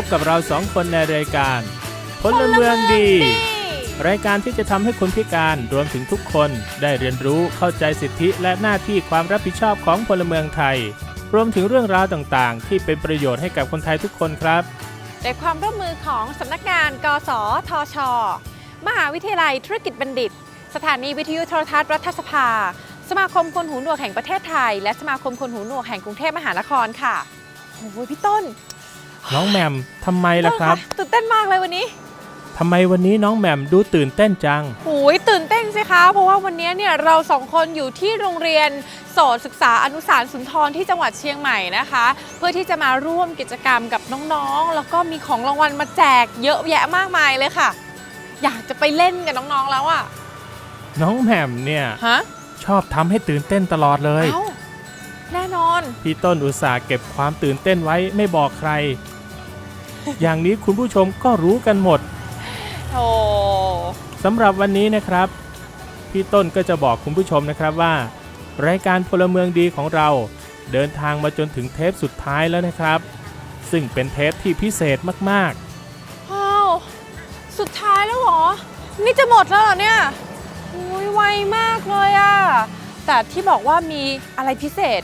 บกับเราสองคนในรายการพลเมืองดี รายการที่จะทำให้คนพิการรวมถึงทุกคนได้เรียนรู้เข้าใจสิทธิและหน้าที่ความรับผิดชอบของพลเมืองไทย รวมถึงเรื่องราวต่างๆ ที่เป็นประโยชน์ให้กับคนไทยทุกคนครับโดยความร่วมมือของสำนักงาน กสทช มหาวิทยาลัยธุรกิจบัณฑิต สถานีวิทยุโทรทัศน์รัฐสภา สมาคมคนหูหนวกแห่งประเทศไทย และสมาคมคนหูหนวกแห่งกรุงเทพมหานครค่ะโอ้ยพี่ต้น น้องแหม่มทำไมล่ะครับต้นตื่นเต้นมากเลยวันนี้ทำไมวันนี้น้องแหม่มดูตื่นเต้นจังโอ้ยตื่นเต้นสิคะ เพราะว่าวันนี้เนี่ยเราสองคนอยู่ที่โรงเรียนโสตศึกษาอนุสารสุนทรที่จังหวัดเชียงใหม่นะคะ เพื่อที่จะมาร่วมกิจกรรมกับน้องๆ แล้วก็มีของรางวัลมาแจกเยอะแยะมากมายเลยค่ะ อยากจะไปเล่นกับน้องๆแล้วอะน้องแหม่มเนี่ยฮะชอบทำให้ตื่นเต้นตลอดเลยเอ้าแน่นอน พี่ต้นอุตส่าห์เก็บความตื่นเต้นไว้ไม่บอกใคร อย่างนี้คุณผู้ชมก็รู้กันหมดโธ่สำหรับวันนี้นะครับ พี่ต้นก็จะบอกคุณผู้ชมนะครับว่า รายการพลเมืองดีของเราเดินทางมาจนถึงเทปสุดท้ายแล้วนะครับ ซึ่งเป็นเทปที่พิเศษมากอ้าวสุดท้ายแล้วเหรอ นี่จะหมดแล้วเหรอเนี่ยโอ้ยไวมากเลยอะแต่ที่บอกว่ามีอะไรพิเศษ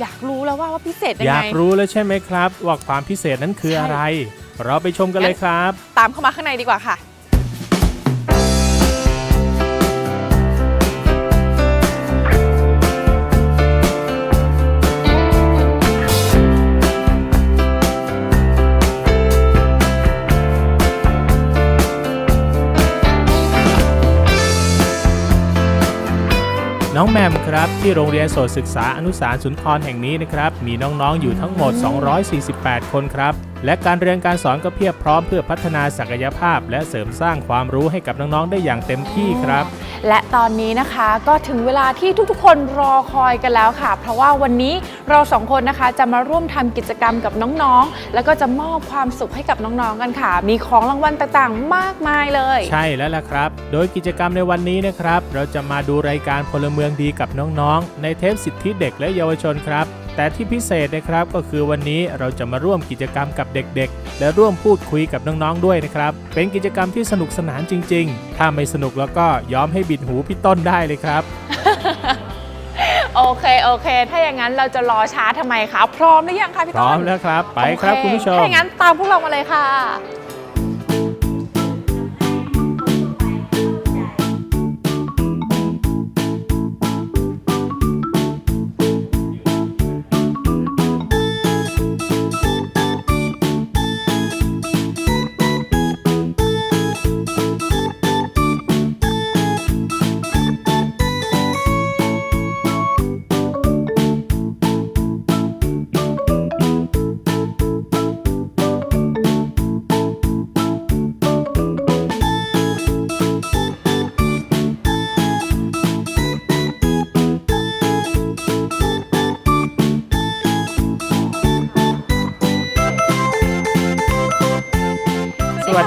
อยากรู้แล้วว่าว่าพิเศษๆยังอยาไงกรู้แล้วใช่ไหมครับ ว่าความพิเศษนั้นคือใช่อะไร เราไปชมกันเลยครับ ตามเข้ามาข้างในดีกว่าค่ะ น้องแหมมครับที่โรงเรียนโสตศึกษาอนุสารสุนทรแห่งนี้นะครับมีน้องๆอยู่ทั้งหมด 248 คนครับ และการเรียนการสอนก็เพียบพร้อมเพื่อพัฒนาศักยภาพ และเสริมสร้างความรู้ให้กับน้องๆได้อย่างเต็มที่ครับ และตอนนี้นะคะก็ถึงเวลาที่ทุกๆ คนรอคอยกันแล้วค่ะ เพราะว่าวันนี้เราสองคนนะคะจะมาร่วมทำกิจกรรมกับน้องๆ แล้วก็จะมอบความสุขให้กับน้องๆ กันค่ะ มีของรางวัลต่างๆ มากมายเลย ใช่แล้วล่ะครับ โดยกิจกรรมในวันนี้นะครับ เราจะมาดูรายการพลเมืองดีกับน้องๆ ในเทปสิทธิเด็กและเยาวชนครับ แต่ที่พิเศษนะครับก็คือวันนี้เราจะมาร่วมกิจกรรมกับเด็กๆ และร่วมพูดคุยกับน้องๆด้วยนะครับ เป็นกิจกรรมที่สนุกสนานจริง ๆ ถ้าไม่สนุกแล้วก็ยอมให้บิดหูพี่ต้นได้เลยครับ โอเคโอเค ถ้าอย่างนั้นเราจะรอช้าทำไมคะ พร้อมหรือยังคะพี่พร้ต้อนมแล้วครับ ไปครับโอเคุณผู้ชม ถ้าอย่างนั้นตามพวกเรามาเลยค่ะ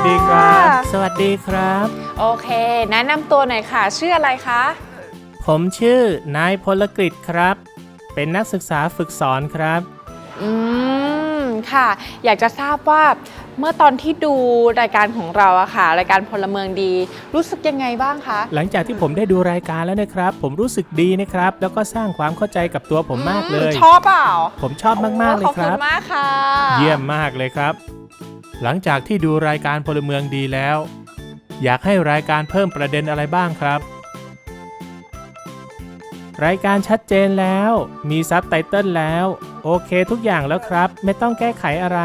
ดีครับ สวัสดีครับ โอเค แนะนำตัวหน่อยค่ะ ชื่ออะไรคะ ผมชื่อนายพลกฤษครับ เป็นนักศึกษาฝึกสอนครับ อืม ค่ะ อยากจะทราบว่าเมื่อตอนที่ดูรายการของเราอะค่ะ รายการพลเมืองดี รู้สึกยังไงบ้างคะ หลังจากที่ผมได้ดูรายการแล้วนะครับ ผมรู้สึกดีนะครับ แล้วก็สร้างความเข้าใจกับตัวผมมากเลย ชอบเปล่าผมชอบมากๆเลขยอบคคุรัณบ มากค่ะ เยี่ยมมากเลยครับ หลังจากที่ดูรายการพลเมืองดีแล้ว อยากให้รายการเพิ่มประเด็นอะไรบ้างครับ รายการชัดเจนแล้ว มีซับไตเติลแล้ว โอเคทุกอย่างแล้วครับ ไม่ต้องแก้ไขอะไร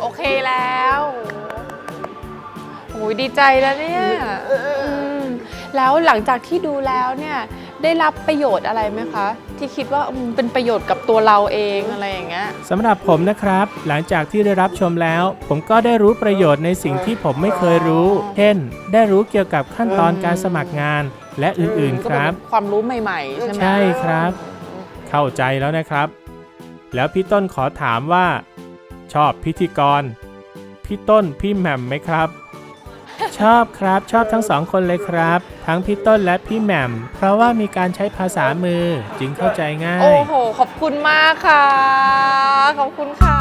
โอเคแล้วโอ้ยดีใจแล้วเนี่ยอืมแล้วหลังจากที่ดูแล้วเนี่ย ได้รับประโยชน์อะไรไหมคะ ที่คิดว่าอืมเป็นประโยชน์กับตัวเราเองอะไรอย่างเงี้ย สำหรับผมนะครับ หลังจากที่ได้รับชมแล้ว ผมก็ได้รู้ประโยชน์ในสิ่งที่ผมไม่เคยรู้ เช่น ได้รู้เกี่ยวกับขั้นตอนการสมัครงานและอื่นๆก็คเป็นรับ ความรู้ใหม่ๆ ใช่ไหมใช่ครับ เข้าใจแล้วนะครับ แล้วพี่ต้นขอถามว่า ชอบพิธีกร พี่ต้นพี่แหม่มไหมครับ ชอบครับชอบทั้งสองคนเลยครับ ทั้งพี่ต้นและพี่แหม่ม เพราะว่ามีการใช้ภาษามือจึงเข้าใจง่าย โอ้โห ขอบคุณมากค่ะ ขอบคุณค่ะ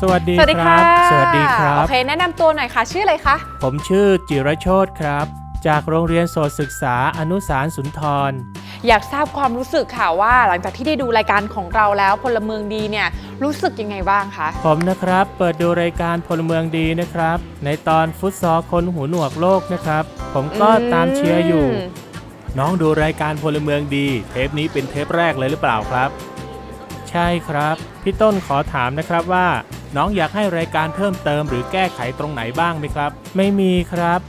สวัสดีสวัสดีคค่ะรัสวัสดีครัโอบเค แนะนำตัวหน่อยค่ะ ชื่ออะไรคะ ผมชื่อจิรโชตครับ จากโรงเรียนโสตศึกษาอนุสารสุนทร อยากทราบความรู้สึกค่ะว่าหลังจากที่ได้ดูรายการของเราแล้วพลเมืองดีเนี่ยรู้สึกยังไงบ้างคะผมนะครับ เปิดดูรายการพลเมืองดีนะครับ ในตอนฟุตซอลคนหูหนวกโลกนะครับ ผมก็ตามเชียร์อยู่มน้องดูรายการพลเมืองดี เทปนี้เป็นเทปแรกเลยหรือเปล่าครับ ใช่ครับ พี่ต้นขอถามนะครับว่า น้องอยากให้รายการเพิ่มเติมหรือแก้ไขตรงไหนบ้างไหมครับ ไม่มีครับ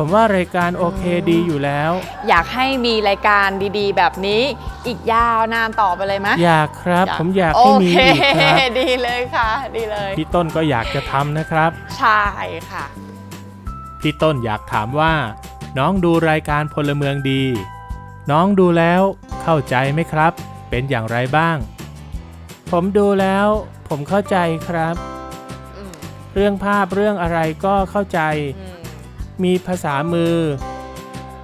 ผมว่ารายการโอเคดีอยู่แล้ว อยากให้มีรายการดีๆ แบบนี้อีกยาวนานต่อไปเลยไหมอยากครับ ผมอยากโอให้มีเคอีกครับดีเลยค่ะดีเลยพี่ต้นก็อยากจะทำนะครับ ใช่ค่ะ พี่ต้นอยากถามว่า น้องดูรายการพลเมืองดี น้องดูแล้วเข้าใจไหมครับ เป็นอย่างไรบ้าง ผมดูแล้วผมเข้าใจครับอืมเรื่องภาพเรื่องอะไรก็เข้าใจอื มมีภาษามือ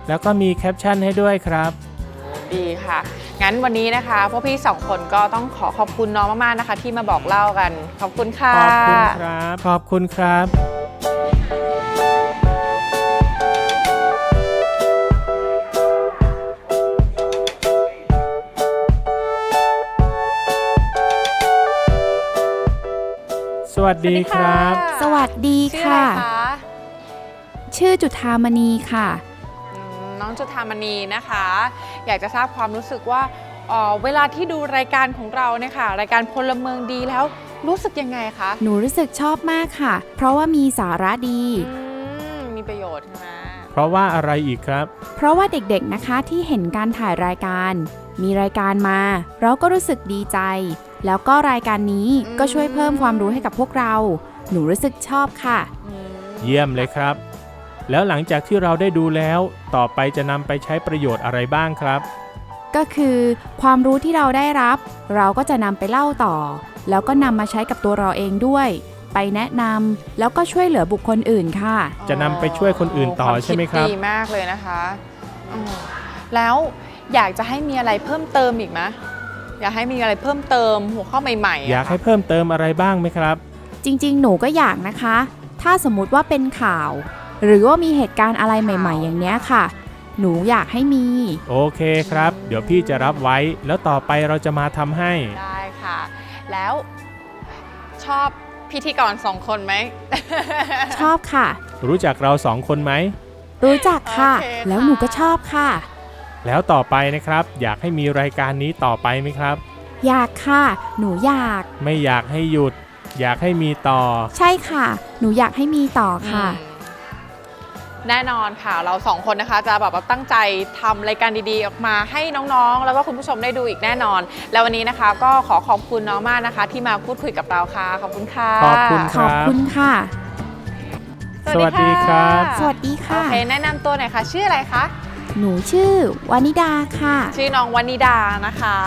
แล้วก็มีแคปชั่นให้ด้วยครับ ดีค่ะ งั้นวันนี้นะคะพวกพี่สองคนก็ต้องขอขอบคุณน้องมากๆนะคะ ที่มาบอกเล่ากัน ขอบคุณค่ะ ขอบคุณครับ ขอบคุณครับสวัสดีครับ สวัสดีชื่ออะไรค่ะ คะ ชื่อจุธามณีค่ะอืมน้องจุธามณีนะคะ อยากจะทราบความรู้สึกว่าเอ่อเวลาที่ดูรายการของเราเนี่ยค่ะ รายการพลเมืองดีแล้วรู้สึกยังไงคะหนูรู้สึกชอบมากค่ะ เพราะว่ามีสาระดี อืมมีประโยชน์ใช่ไหมเพราะว่าอะไรอีกครับ เพราะว่าเด็กๆนะคะที่เห็นการถ่ายรายการ มีรายการมา เราก็รู้สึกดีใจ แล้วก็รายการนี้ก็ช่วยเพิ่มความรู้ให้กับพวกเรา หนูรู้สึกชอบค่ะ อืมเยี่ยมเลยครับ แล้วหลังจากที่เราได้ดูแล้ว ต่อไปจะนำไปใช้ประโยชน์อะไรบ้างครับ ก็คือความรู้ที่เราได้รับ เราก็จะนำไปเล่าต่อ แล้วก็นำมาใช้กับตัวเราเองด้วย ไปแนะนำแล้วก็ช่วยเหลือบุคคลอื่นค่ะ จะนำไปช่วยคนอื่นต่อวาใช่ไหมครับดดีมากเลยนะคะอืมแล้วอยากจะให้มีอะไรเพิ่มเติมอีกไหมอยากให้มีอะไรเพิ่มเติมหัวข้อใหม่ๆะอยากให้เพิ่มเติมอะไรบ้างไหมครับ จริงๆ หนูก็อยากนะคะ ถ้าสมมุติว่าเป็นข่าว หรือว่ามีเหตุการณ์อะไรใหม่ ๆ อย่างเนี้ยค่ะ หนูอยากให้มี โอเคครับ เดี๋ยวพี่จะรับไว้ แล้วต่อไปเราจะมาทำให้ ได้ค่ะ แล้วชอบพิธีกรสองคนไหม ชอบค่ะ รู้จักเราสองคนไหม รู้จักค่ะ โอเคค่ะ แล้วหนูก็ชอบค่ะ แล้วต่อไปนะครับ อยากให้มีรายการนี้ต่อไปไหมครับ อยากค่ะ หนูอยาก ไม่อยากให้หยุด อยากให้มีต่อ ใช่ค่ะ หนูอยากให้มีต่อค่ะ อืม แน่นอนค่ะเราสองคนนะคะจะแบบว่าตั้งใจทำรายการดีๆ ออกมาให้น้องๆ แล้วก็คุณผู้ชมได้ดูอีกแน่นอน แล้ววันนี้นะคะก็ขอขอบคุณน้องมากนะคะ ที่มาพูดคุยกับเราค่ะ ขอบคุณค่ะ ขอบคุณขอบคุณค่ะ สวัสดีครับ สวัสดีโอค่ะเคแนะนำตัวหน่อยค่ะ ชื่ออะไรคะ หนูชื่อวานิดาค่ะ ชื่อน้องวานิดานะคะ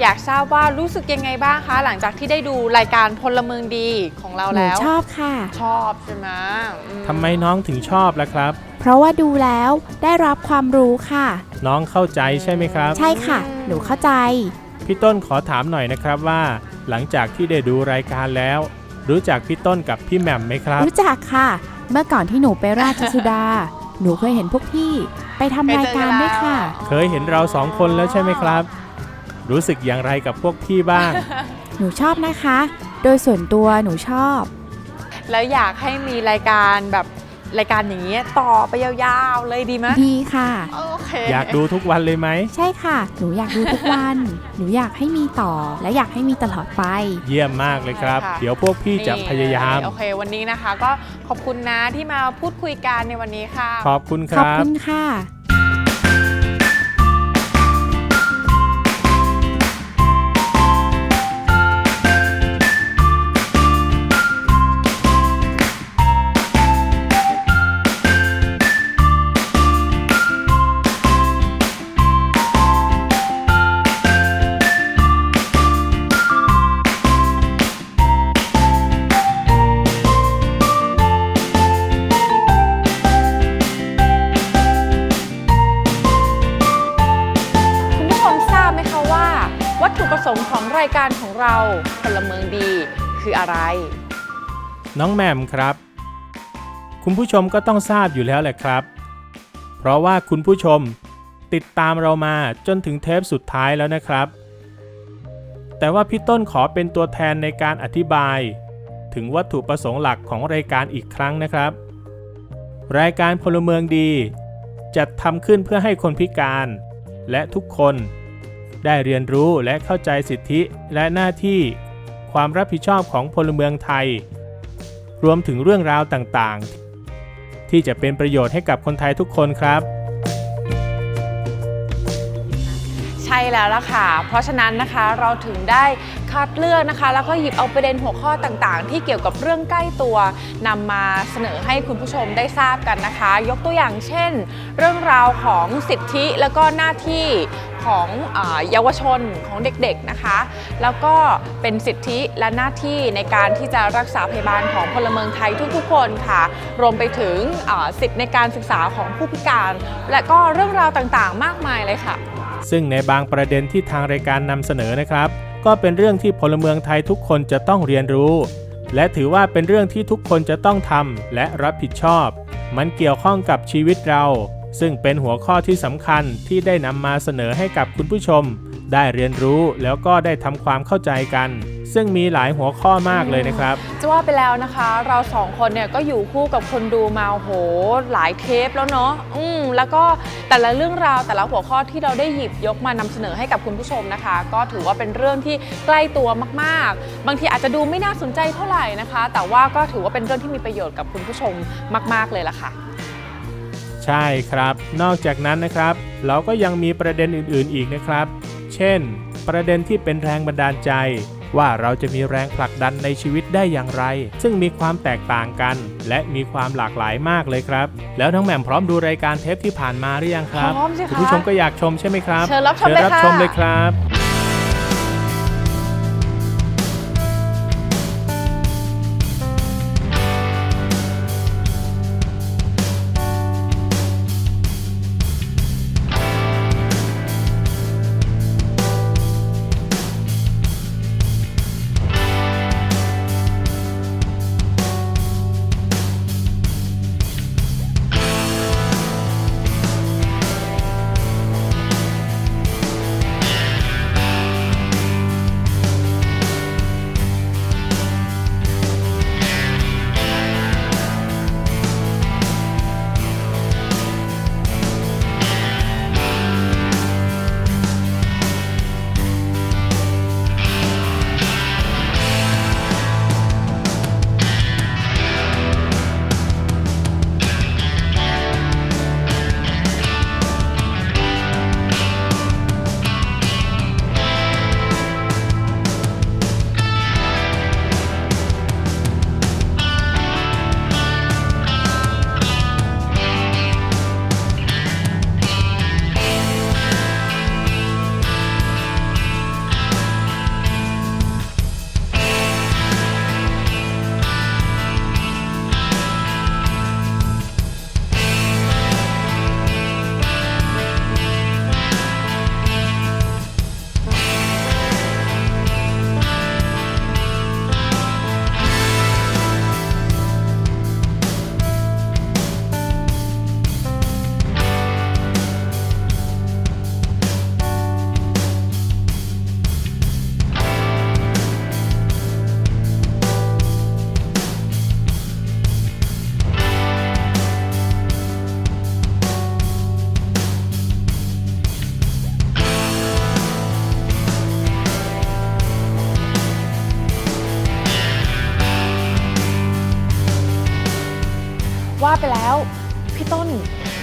อยากทราบว่ารู้สึกยังไงบ้างคะ หลังจากที่ได้ดูรายการพลเมืองดีของเราหนูแล้ว ชอบค่ะ ชอบใช่ไหมอืทำไมน้องถึงชอบล่ะครับ เพราะว่าดูแล้วได้รับความรู้ค่ะ น้องเข้าใจใช่ไหมครับ ใช่ค่ะ หนูเข้าใจ พี่ต้นขอถามหน่อยนะครับว่า หลังจากที่ได้ดูรายการแล้ว รู้จักพี่ต้นกับพี่แหม่มไหมครับ รู้จักค่ะ เมื่อก่อนที่หนูไปราชสุดา หนูเคยเห็นพวกพี่ ไปทำรายการด้วยค่ะ เคยเห็นเราสองคนแล้วใช่ไหมครับ รู้สึกอย่างไรกับพวกพี่บ้าง หนูชอบนะคะ โดยส่วนตัวหนูชอบ แล้วอยากให้มีรายการแบบรายการอย่างนี้ยต่อไปยาวๆเลยดีไหมดีค่ะ โอเคอยากดูทุกวันเลยไหม ใช่ค่ะ หนูอยากดูทุกวัน หนูอยากให้มีต่อ และอยากให้มีตลอดไป เยี่ยมมากเลยครับ เดี๋ยวพวกพี่จะพยายาม โอเค วันนี้นะคะ ก็ขอบคุณนะที่มาพูดคุยกันในวันนี้ค่ะ ขอบคุณคขอบรับ คุณค่ะ น้องแหม่มครับ คุณผู้ชมก็ต้องทราบอยู่แล้วแหละครับ เพราะว่าคุณผู้ชมติดตามเรามาจนถึงเทปสุดท้ายแล้วนะครับ แต่ว่าพี่ต้นขอเป็นตัวแทนในการอธิบาย ถึงวัตถุประสงค์หลักของรายการอีกครั้งนะครับ รายการพลเมืองดี จัดทำขึ้นเพื่อให้คนพิการ และทุกคนได้เรียนรู้และเข้าใจสิทธิและหน้าที่ความรับผิดชอบของพลเมืองไทย รวมถึงเรื่องราวต่างๆ ที่จะเป็นประโยชน์ให้กับคนไทยทุกคนครับ ใช่แล้วล่ะค่ะ เพราะฉะนั้นนะคะเราถึงได้คัดเลือกนะคะ แล้วก็หยิบเอาประเด็นหัวข้อต่างๆ ที่เกี่ยวกับเรื่องใกล้ตัวนำมาเสนอให้คุณผู้ชมได้ทราบกันนะคะ ยกตัวอย่างเช่น เรื่องราวของสิทธิแล้วก็หน้าที่ของเยาวชนของเด็กๆนะคะ แล้วก็เป็นสิทธิและหน้าที่ในการที่จะรักษาพยาบาลของพลเมืองไทยทุกๆ คนค่ะ รวมไปถึงสิทธิในการศึกษาของผู้พิการ และก็เรื่องราวต่างๆ มากมายเลยค่ะ ซึ่งในบางประเด็นที่ทางรายการนำเสนอนะครับ ก็เป็นเรื่องที่พลเมืองไทยทุกคนจะต้องเรียนรู้ และถือว่าเป็นเรื่องที่ทุกคนจะต้องทำและรับผิดชอบ มันเกี่ยวข้องกับชีวิตเรา ซึ่งเป็นหัวข้อที่สำคัญที่ได้นำมาเสนอให้กับคุณผู้ชม ได้เรียนรู้แล้วก็ได้ทำความเข้าใจกัน ซึ่งมีหลายหัวข้อมากเลยนะครับ จะว่าไปแล้วนะคะ เราสองคนเนี่ยก็อยู่คู่กับคนดูมาโอ้โหหลายเทปแล้วเนาะอืมแล้วก็แต่ละเรื่องราวแต่ละหัวข้อที่เราได้หยิบยกมานำเสนอให้กับคุณผู้ชมนะคะ ก็ถือว่าเป็นเรื่องที่ใกล้ตัวมากๆ บางทีอาจจะดูไม่น่าสนใจเท่าไหร่นะคะ แต่ว่าก็ถือว่าเป็นเรื่องที่มีประโยชน์กับคุณผู้ชมมาก ๆเลยล่ะค่ะใช่ครับ นอกจากนั้นนะครับ เราก็ยังมีประเด็นอื่นๆอีกนะครับ เช่น ประเด็นที่เป็นแรงบันดาลใจ ว่าเราจะมีแรงผลักดันในชีวิตได้อย่างไร ซึ่งมีความแตกต่างกัน และมีความหลากหลายมากเลยครับ แล้วน้องแหม่มพร้อมดูรายการเทปที่ผ่านมาหรือยังครับพร้อมสิคะคุณผู้ชมก็อยากชมใช่ไหมครับเชิญรับชมเลยรับค่ะชมเลยครับ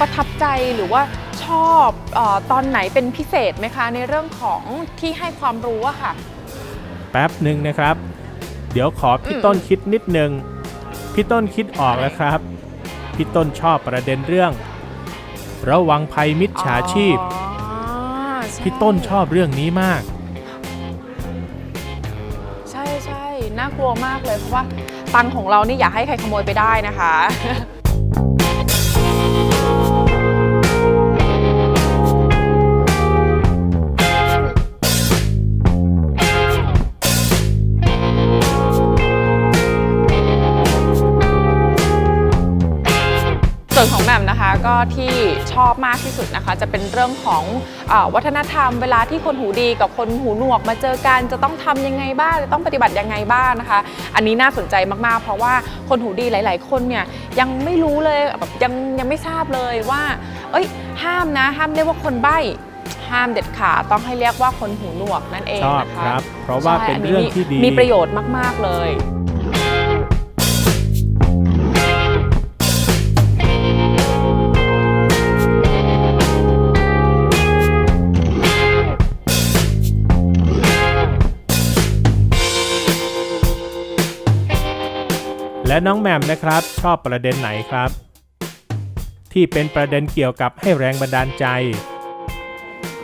ประทับใจหรือว่าชอบเออตอนไหนเป็นพิเศษไหมคะ ในเรื่องของที่ให้ความรู้อะค่ะ แป๊บหนึ่งนะครับ เดี๋ยวขอพี่อืม ต้นคิดนิดนึง พี่ต้นคิดออกแล้วครับ พี่ต้นชอบประเด็นเรื่อง ระวังภัยมิจฉาชีพ อ๋อใช่พี่ต้นชอบเรื่องนี้มาก ใช่ใช่น่ากลัวมากเลยเพราะว่าตังค์ของเรานี่อย่าให้ใครขโมยไปได้นะคะ ชอบมากที่สุดนะคะ จะเป็นเรื่องของอาวัฒนธรรมเวลาที่คนหูดีกับคนหูหนวกมาเจอกันจะต้องทำยังไงบ้างจะต้องปฏิบัติยังไงบ้างนะคะ อันนี้น่าสนใจมากๆ เพราะว่าคนหูดีหลาย ๆ คนเนี่ยยังไม่รู้เลยแบบยังยังไม่ทราบเลยว่า เอ้ย ห้ามนะห้ามเรียกว่าคนใบ้ห้ามเด็ดขาดต้องให้เรียกว่าคนหูหนวกนั่นเองชอบนะคะครับ เพราะว่าใช่เป็นอัเรื่องที่ดีมีประโยชน์มาก ๆ เลย และน้องแหม่มนะครับ ชอบประเด็นไหนครับ ที่เป็นประเด็นเกี่ยวกับให้แรงบันดาลใจ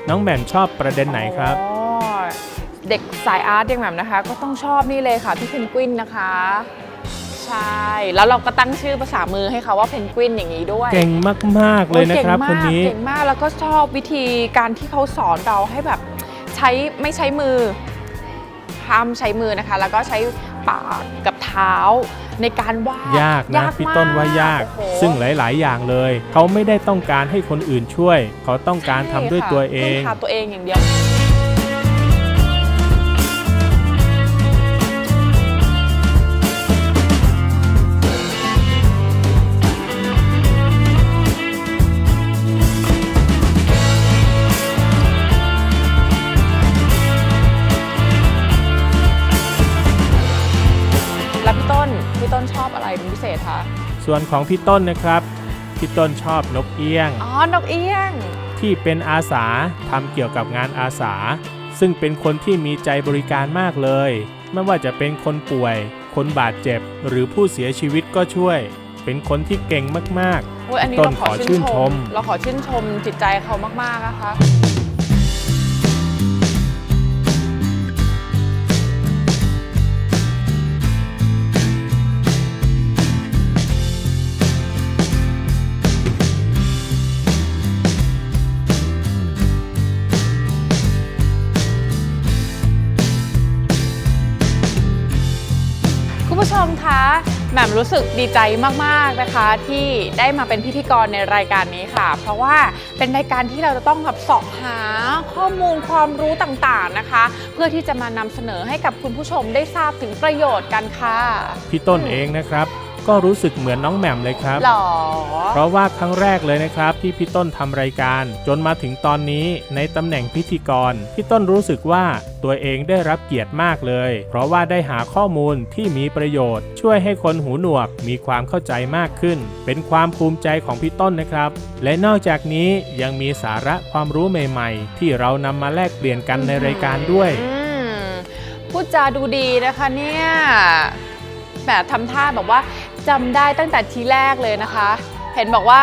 น้องแหม่มชอบประเด็นไหนครับ อ๋อเด็กสายอาร์ตอย่างแบบนะคะ ก็ต้องชอบนี่เลยค่ะพี่เพนกวินนะคะ ใช่ แล้วเราก็ตั้งชื่อภาษามือให้เขาว่าเพนกวินอย่างนี้ด้วยเก่งมากๆเลยนะครับโอ้คนนี้ เก่งมากแล้วก็ชอบวิธีการที่เขาสอนเราให้แบบใช้ไม่ใช้มือห้ามใช้มือนะคะ แล้วก็ใช้ปากกับเท้า ในการวาดยากนะพี่ต้นว่ายากโอ้โหซึ่งหลาย ๆ อย่างเลย เขาไม่ได้ต้องการให้คนอื่นช่วย เขาต้องการทำด้วยตัวเองพึ่พาตัวเองอย่างเดียวแล้ว ส่วนของพี่ต้นนะครับ พี่ต้นชอบนกเอี้ยง อ๋อนกเอี้ยง ที่เป็นอาสาทำเกี่ยวกับงานอาสา ซึ่งเป็นคนที่มีใจบริการมากเลย ไม่ว่าจะเป็นคนป่วย คนบาดเจ็บ หรือผู้เสียชีวิตก็ช่วย เป็นคนที่เก่งมากโอ้ยอันนี้ต้นเราขอขอชื่ชื่นนชชม ม เราขอชื่นชมจิตใจเขามากๆนะคะ ม่มรู้สึกดีใจมากๆนะคะที่ได้มาเป็นพิธีกรในรายการนี้ค่ะ เพราะว่าเป็นรายการที่เราจะต้องแบบสอบหาข้อมูลความรู้ต่างๆนะคะ เพื่อที่จะมานำเสนอให้กับคุณผู้ชมได้ทราบถึงประโยชน์กันค่ะ พี่ต้นเองนะครับ ก็รู้สึกเหมือนน้องแหม่มเลยครับ หรอ เพราะว่าครั้งแรกเลยนะครับที่พี่ต้นทำรายการ จนมาถึงตอนนี้ในตำแหน่งพิธีกรพี่ต้นรู้สึกว่าตัวเองได้รับเกียรติมากเลย เพราะว่าได้หาข้อมูลที่มีประโยชน์ ช่วยให้คนหูหนวกมีความเข้าใจมากขึ้น เป็นความภูมิใจของพี่ต้นนะครับ และนอกจากนี้ยังมีสาระความรู้ใหม่ๆ ที่เรานำมาแลกเปลี่ยนกันในรายการด้วย อืมพูดจาดูดีนะคะเนี่ยแบบทำท่าแบบว่า จำได้ตั้งแต่ทีแรกเลยนะคะ เห็นบอกว่า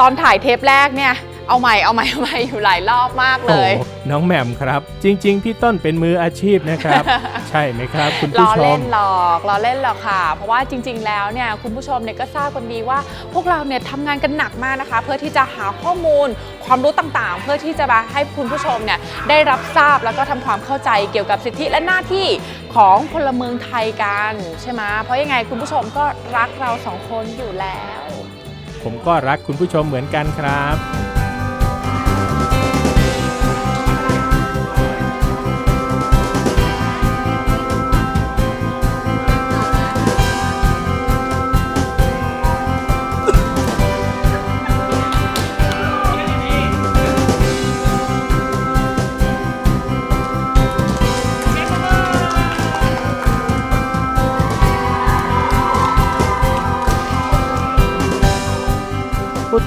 ตอนถ่ายเทปแรกเนี่ย เอาใหม่เอาใหม่เอาใหม่อยู่หลายรอบมากเลโอ้ยน้องแหม่มครับ จริง ๆ พี่ต้นเป็นมืออาชีพนะครับ ใช่ไหมครับ คุณล้ผู้อชเล่ม นหรอกล้อเล่นหรอกค่ะ เพราะว่าจริง ๆ แล้วเนี่ยคุณผู้ชมเนี่ยก็ทราบกันดีว่า พวกเราเนี่ยทำงานกันหนักมากนะคะ เพื่อที่จะหาข้อมูลความรู้ต่างๆ เพื่อที่จะมาให้คุณผู้ชมเนี่ยได้รับทราบแล้วก็ทำความเข้าใจเกี่ยวกับสิทธิและหน้าที่ของพลเมืองไทยกันใช่ไหมเพราะยังไงคุณผู้ชมก็รักเราสองคนอยู่แล้ว ผมก็รักคุณผู้ชมเหมือนกันครับ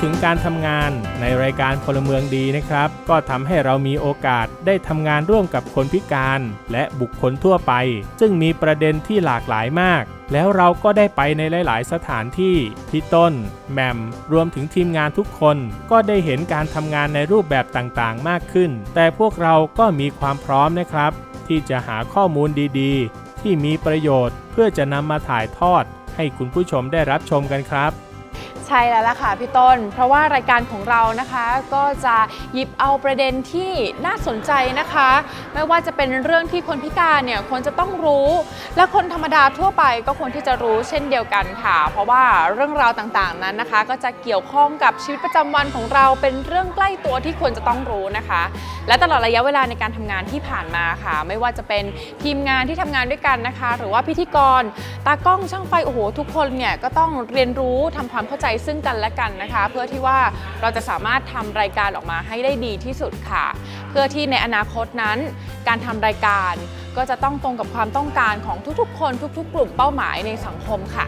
ถึงการทำงานในรายการพลเมืองดีนะครับ ก็ทำให้เรามีโอกาสได้ทำงานร่วมกับคนพิการ และบุคคลทั่วไป ซึ่งมีประเด็นที่หลากหลายมาก แล้วเราก็ได้ไปในหลาย ๆ สถานที่พี่ต้นแหม่มรวมถึงทีมงานทุกคน ก็ได้เห็นการทำงานในรูปแบบต่างๆ มากขึ้น แต่พวกเราก็มีความพร้อมนะครับ ที่จะหาข้อมูลดีๆ ที่มีประโยชน์เพื่อจะนำมาถ่ายทอด ให้คุณผู้ชมได้รับชมกันครับ ใช่แล้วล่ะค่ะพี่ต้น เพราะว่ารายการของเรานะคะก็จะหยิบเอาประเด็นที่น่าสนใจนะคะ ไม่ว่าจะเป็นเรื่องที่คนพิการเนี่ยควรจะต้องรู้ และคนธรรมดาทั่วไปก็ควรที่จะรู้เช่นเดียวกันค่ะ เพราะว่าเรื่องราวต่างๆนั้นนะคะ ก็จะเกี่ยวข้องกับชีวิตประจำวันของเราเป็นเรื่องใกล้ตัวที่ควรจะต้องรู้นะคะ และตลอดระยะเวลาในการทำงานที่ผ่านมาค่ะ ไม่ว่าจะเป็นทีมงานที่ทำงานด้วยกันนะคะ หรือว่าพิธีกรตากล้องช่างไฟโอ้โหทุกคนเนี่ยก็ต้องเรียนรู้ทำความเข้าใจซึ่งกันและกันนะคะ เพื่อที่ว่าเราจะสามารถทำรายการออกมาให้ได้ดีที่สุดค่ะ เพื่อที่ในอนาคตนั้น การทำรายการก็จะต้องตรงกับความต้องการของทุกๆ คนทุก ๆ กลุ่มเป้าหมายในสังคมค่ะ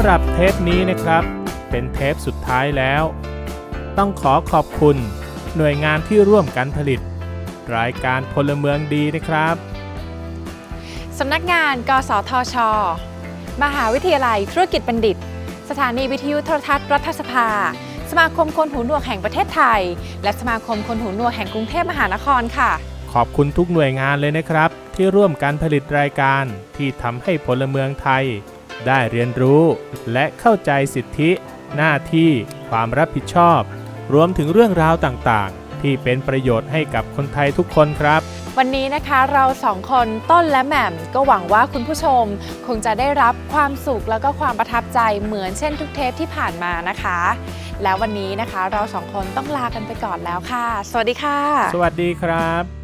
ำหรับเทปนี้นะครับ เป็นเทปสุดท้ายแล้ว ต้องขอขอบคุณหน่วยงานที่ร่วมกันผลิต รายการพลเมืองดีนะครับสำนักงาน กสทช มหาวิทยาลัยธุรกิจบัณฑิต สถานีวิทยุโทรทัศน์รัฐสภา สมาคมคนหูหนวกแห่งประเทศไทย และสมาคมคนหูหนวกแห่งกรุงเทพมหานครค่ะ ขอบคุณทุกหน่วยงานเลยนะครับ ที่ร่วมกันผลิตรายการที่ทำให้พลเมืองไทย ได้เรียนรู้และเข้าใจสิทธิ หน้าที่ความรับผิดชอบ รวมถึงเรื่องราวต่างๆ ที่เป็นประโยชน์ให้กับคนไทยทุกคนครับ วันนี้นะคะเราสองคนต้นและแหม่มก็หวังว่าคุณผู้ชม คงจะได้รับความสุขแล้วก็ความประทับใจเหมือนเช่นทุกเทปที่ผ่านมานะคะ แล้ววันนี้นะคะเราสองคนต้องลากันไปก่อนแล้วค่ะ สวัสดีค่ะ สวัสดีครับ